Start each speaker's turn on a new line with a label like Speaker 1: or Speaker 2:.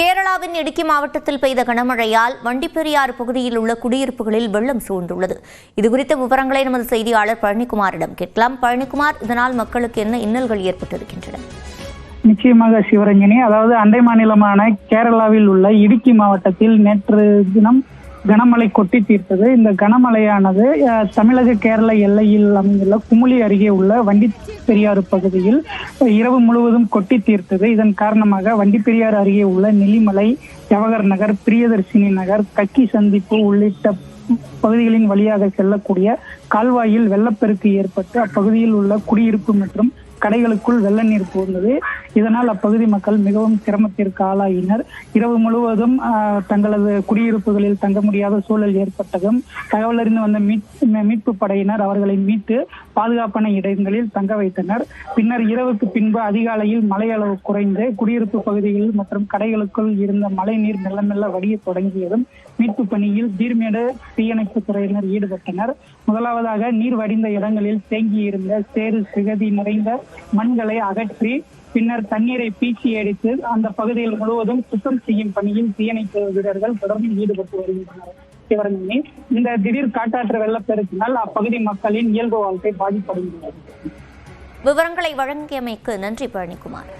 Speaker 1: கேரளாவின் இடுக்கி மாவட்டத்தில் பெய்த கனமழையால் வண்டிப்பெரியாறு பகுதியில் உள்ள குடியிருப்புகளில் வெள்ளம் சூழ்ந்துள்ளது. இதுகுறித்த விவரங்களை நமது செய்தியாளர் பழனிக்குமாரிடம் கேட்கலாம். பழனிக்குமார் இதனால் மக்களுக்கு என்ன இன்னல்கள் ஏற்பட்டிருக்கின்றன?
Speaker 2: நிச்சயமாக சிவரஞ்சினி அதாவது அண்டை மாநிலமான கேரளாவில் உள்ள இடுக்கி மாவட்டத்தில் நேற்று தினம் கனமழை கொட்டி தீர்த்தது. இந்த கனமழையானது அஹ், தமிழக கேரள எல்லையில் அமைந்துள்ள குமுளி அருகே உள்ள வண்டி பெரியாறு பகுதியில் இரவு முழுவதும் கொட்டி தீர்த்தது. இதன் காரணமாக வண்டிப்பெரியாறு அருகே உள்ள நெல்லிமலை ஜவஹர் நகர் பிரியதர்சினி நகர் கக்கி சந்திப்பு உள்ளிட்ட பகுதிகளின் வழியாக செல்லக்கூடிய கால்வாயில் வெள்ளப்பெருக்கு ஏற்பட்டு அப்பகுதியில் உள்ள குடியிருப்பு மற்றும் கடைகளுக்குள் வெள்ள நீர் புகுந்தது. இதனால் அப்பகுதி மக்கள் மிகவும் சிரமத்திற்கு ஆளாயினர். இரவு முழுவதும் தங்களது குடியிருப்புகளில் தங்க முடியாத சூழல் ஏற்பட்டதும் தகவல் அறிந்து வந்த மீட்- மீட்பு படையினர் அவர்களை மீட்டு பாதுகாப்பான இடங்களில் தங்க வைத்தனர். பின்னர் இரவுக்கு பின்பு அதிகாலையில் மழை அளவு குறைந்து குடியிருப்பு பகுதிகள் மற்றும் கடைகளுக்குள் இருந்த மழை நீர் மெல்ல மெல்ல வடிய தொடங்கியதும் மீட்பு பணியில் தீர்மேடு தீயணைப்பு துறையினர் ஈடுபட்டனர். முதலாவதாக நீர் வடிந்த இடங்களில் தேங்கியிருந்த சேறு சிகதி நிறைந்த மண்களை அகற்றி பின்னர் தண்ணீரை பீச்சி அடித்து அந்த பகுதியில் முழுவதும் சுத்தம் செய்யும் பணியில் தீயணைப்பு வீரர்கள் தொடர்ந்து ஈடுபட்டு வருகின்றனர். சிவரஞ்சனி இந்த திடீர் காட்டாற்று வெள்ளப்பெருக்கினால் அப்பகுதி மக்களின் இயல்பு வாழ்க்கை பாதிப்படைந்துள்ளது.
Speaker 1: விவரங்களை வழங்கியமைக்கு நன்றி பழனிக்குமார்